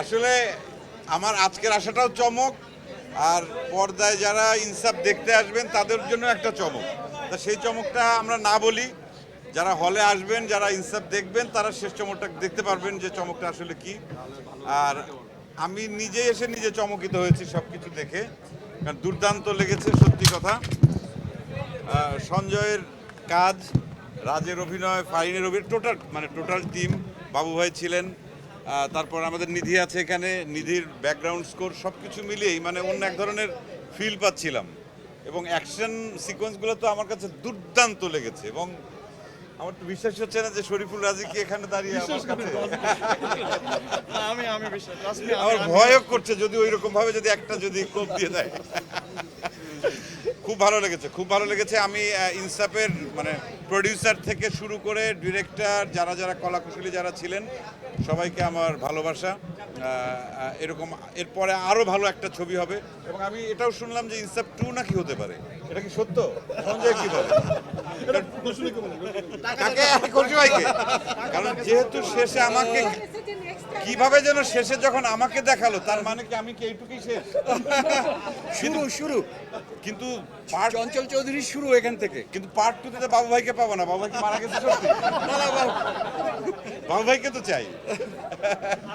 আসলে আমার আজকের আসাটাও চমক, আর পর্দায় যারা ইনসাফ দেখতে আসবেন, তাদের জন্য একটা চমক। তা সেই চমকটা আমরা না বলি, যারা হলে আসবেন, যারা ইনসাফ দেখবেন, তারা শেষ চমকটা দেখতে পারবেন যে চমকটা আসলে কি। আর আমি নিজে এসে নিজে চমকিত হয়েছি সব কিছু দেখে, কারণ দুর্দান্ত লেগেছে, সত্যি কথা। সঞ্জয়ের কাজ, রাজের অভিনয় ফাইনের অভিনয়, টোটাল মানে টোটাল টিম বাবু ভাই ছিলেন তারপর আমাদের নিধি আছে এখানে নিধির ব্যাকগ্রাউন্ড স্কোর সব কিছু মিলিয়েই মানে অন্য এক ধরনের ফিল পাচ্ছিলাম। এবং অ্যাকশন সিকোয়েন্সগুলো তো আমার কাছে দুর্দান্ত লেগেছে এবং আমার তো বিশ্বাস হচ্ছে না যে শরীফুল রাজি কি এখানে দাঁড়িয়ে আমার কাছে? আমি আমি বিশ্বাস আমার ভয়ও করছে যদি ওই রকম ভাবে যদি একটা যদি কোপ দিয়ে দেয়। ভালো লেগেছে খুব ভালো লেগেছে। আমি ইনসাফের মানে প্রডিউসার থেকে শুরু করে ডিরেক্টর যারা যারা কলাকুশলী যারা ছিলেন সবাইকে আমার ভালোবাসা। এরকম এরপরে আরও ভালো একটা ছবি হবে। এবং আমি এটাও শুনলাম যে ইনসাফ টু নাকি হতে পারে। এটা কি সত্য? সঞ্জয় কি বলে? কারণ যেহেতু শেষে আমাকে কীভাবে যেন শেষে যখন আমাকে দেখাল তার মানে কি আমি কি এইটুকুই শেষ? শুরু শুরু। কিন্তু পার্ট চঞ্চল চৌধুরী শুরু এখান থেকে। কিন্তু পার্ট টু তে বাবু ভাইকে পাবো না বাবু ভাইকে মারা গেছে সত্যি? বাবু ভাইকে তো চাই।